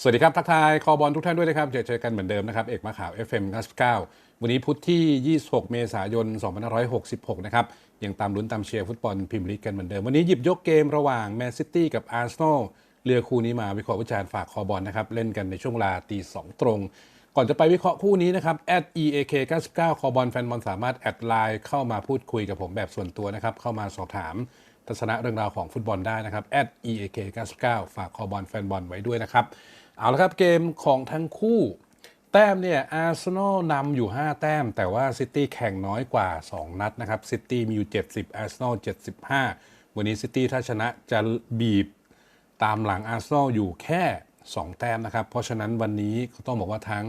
สวัสดีครับ ทักทายคอบอลทุกท่านด้วยนะครับเจอกันเหมือนเดิมนะครับ เอกมาข่าว FM 99 วันนี้พุธที่ 26 เมษายน 2566 นะครับ ยังตามลุ้นตามเชียร์ฟุตบอลพรีเมียร์ลีกกันเหมือนเดิม วันนี้หยิบยกเกมระหว่างแมนซิตี้กับอาร์เซนอลเรือคู่นี้มาวิเคราะห์วิจารณ์ฝากคอบอลนะครับ เล่นกันในช่วงเวลาตีสองตรง ก่อนจะไปวิเคราะห์คู่นี้นะครับ @eak 99คอบอลแฟนบอลสามารถแอดไลน์เข้ามาพูดคุยกับผมแบบส่วนตัวนะครับเข้ามาสอบถามทัศนะเรื่องราวของฟุตบอลได้นะครับ @eak 99 ฝากคอบอลแฟนบอลไว้ด้วยนะครับ เอาละครับเกมของทั้งคู่ แต้มเนี่ยอาร์เซนอลนำอยู่ 5 แต้ม แต่ว่าซิตี้แข่งน้อยกว่า 2 นัดนะครับซิตี้มีอยู่ 70อาร์เซนอล75 วันนี้ซิตี้ถ้าชนะจะบีบตามหลังอาร์เซนอลอยู่แค่ 2 แต้มนะครับ เพราะฉะนั้นวันนี้ก็ต้องบอกว่าทั้ง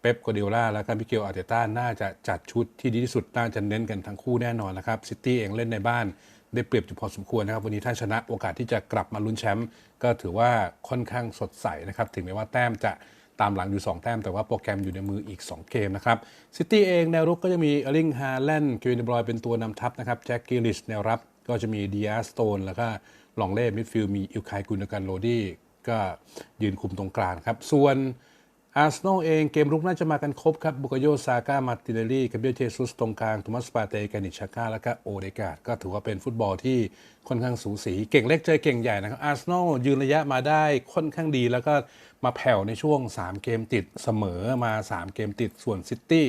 เป๊ปกัวเดโอลาและก็มิเกลอาร์เตต้าน่าจะจัดชุดที่ดีที่สุดน่าจะเน้นกันทั้งคู่แน่นอนนะครับซิตี้เองเล่นในบ้าน ได้เปรียบอยู่พอสมควรนะครับ วันนี้ถ้าชนะโอกาสที่จะกลับมาลุ้นแชมป์ก็ถือว่าค่อนข้างสดใสนะครับ ถึงแม้ว่าแต้มจะตามหลังอยู่ 2 แต้ม แต่ว่าโปรแกรมอยู่ในมืออีก 2 เกมนะครับซิตี้เองแนวรุกก็จะมีเอร์ลิงฮาแลนด์เควินบรอยเป็นตัวนำทัพนะครับแจ็คกิลิชแนวรับก็จะมีดีอาสโตนแล้วก็ลองเล่มิดฟิลมีอิลคายกุนกันโรดี้ก็ยืนคุมตรงกลางครับส่วน อาร์เซนอลเองเกมรุกน่าจะมากันครบครับบุกโยซาก้ามาติเนลลี่กับเบลเจซุสตรงกลางโทมัสปาเตกานิชาก้าแล้วก็โอเดกาดก็ถือว่าเป็นฟุตบอลที่ค่อนข้างสูสี เก่งเล็กเจอเก่งใหญ่นะครับอาร์เซนอลยืนระยะมาได้ค่อนข้างดี แล้วก็มาแผ่วในช่วง 3 เกมติดเสมอมา 3 เกมติดส่วนซิตี้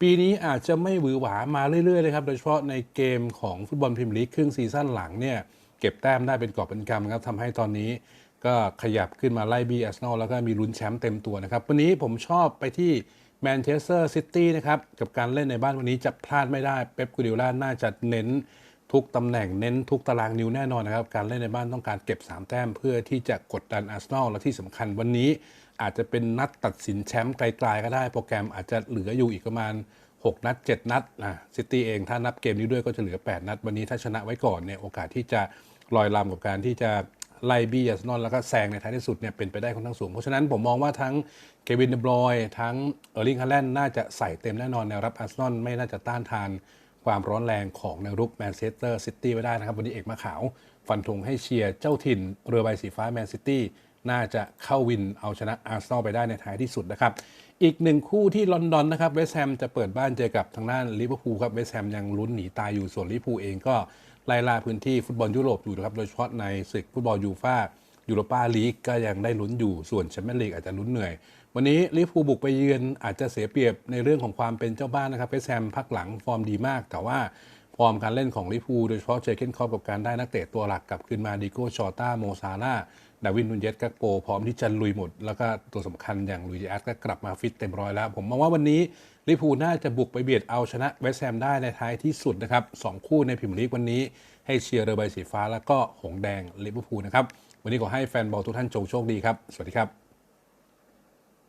ปีนี้อาจจะไม่หวือหวามาเรื่อยๆเลยครับโดยเฉพาะในเกมของฟุตบอลพรีเมียร์ลีกครึ่งซีซั่นหลังเนี่ยเก็บแต้มได้เป็นกอบเป็นกำครับทำให้ตอนนี้ ก็ขยับขึ้นมาไล่บีอาร์เซนอลแล้วก็มีลุ้นแชมป์เต็มตัวนะครับ วันนี้ผมชอบไปที่แมนเชสเตอร์ซิตี้นะครับ กับการเล่นในบ้านวันนี้จะพลาดไม่ได้เป๊ปกูดิโอลาน่าจะเน้นทุกตำแหน่งเน้นทุกตารางนิ้วแน่นอนนะครับ การเล่นในบ้านต้องการเก็บ 3 แต้มเพื่อที่จะกดดันอาร์เซนอลและที่สำคัญวันนี้อาจจะเป็นนัดตัดสินแชมป์ไกลๆก็ได้ โปรแกรมอาจจะเหลืออยู่อีกประมาณ 6 นัด 7 นัดนะซิตี้เองถ้านับเกมนี้ด้วยก็จะเหลือ 8 นัด วันนี้ถ้าชนะไว้ก่อนเนี่ยโอกาสที่จะลอยลำกับการที่จะ ไล่บี้อาร์นอลแล้วก็แซงในท้ายที่สุดเนี่ยเป็นไปได้ค่อนข้างสูง เพราะฉะนั้นผมมองว่าทั้งเควินเดบรอยทั้งเออร์ลิงฮาแลนด์น่าจะใส่เต็มแน่นอนแนวรับอาร์เซนอลไม่น่าจะต้านทานความร้อนแรงของแนวรุกแมนเชสเตอร์ซิตี้ไว้ได้นะครับ วันนี้เอกมาขาว ฟันธงให้เชียร์เจ้าถิ่น เรือใบสีฟ้าแมนซิตี้น่าจะเข้าวินเอาชนะอาร์เซนอลไปได้ในท้ายที่สุดนะครับ อีกหนึ่งคู่ที่ลอนดอนนะครับเวสต์แฮมจะเปิดบ้านเจอกับทางด้านลิเวอร์พูลครับเวสต์แฮมยังลุ้นหนีตายอยู่ส่วนลิเวอร์พูลเองก็ ไล่ล่าพื้นที่ฟุตบอลยุโรปอยู่นะครับ โดยเฉพาะในศึกฟุตบอลยูฟ่ายูโรปาลีกก็ยังได้ลุ้นอยู่ส่วนแชมเปี้ยนลีกอาจจะลุ้นเหนื่อย วันนี้ลิฟูบุกไปเยือนอาจจะเสียเปรียบในเรื่องของความเป็นเจ้าบ้านนะครับเฟสแฮมพักหลังฟอร์มดีมาก แต่ว่าฟอร์มการเล่นของลิฟูโดยเฉพาะเจคเคนคอปกับการได้นักเตะตัวหลักกลับคืนมาดิโก้ชอต้าโมซาร่า ดาวินนุนเยสกัโปพร้อมที่จะลุยหมด แล้วก็ตัวสำคัญอย่างลุยจิอสก็กลับมาฟิตเต็มร้อยแล้ว ผมมองว่าวันนี้ลิพูน่าจะบุกไปเบียดเอาชนะเวสแฮมได้ในท้ายที่สุดนะครับสองคู่ในพรีเมียร์ลีกวันนี้ ให้เชียร์เรือใบสีฟ้าแล้วก็หงแดงลิเวอร์พูลนะครับวันนี้ขอให้แฟนบอลทุกท่านจงโชคดีครับ สวัสดีครับ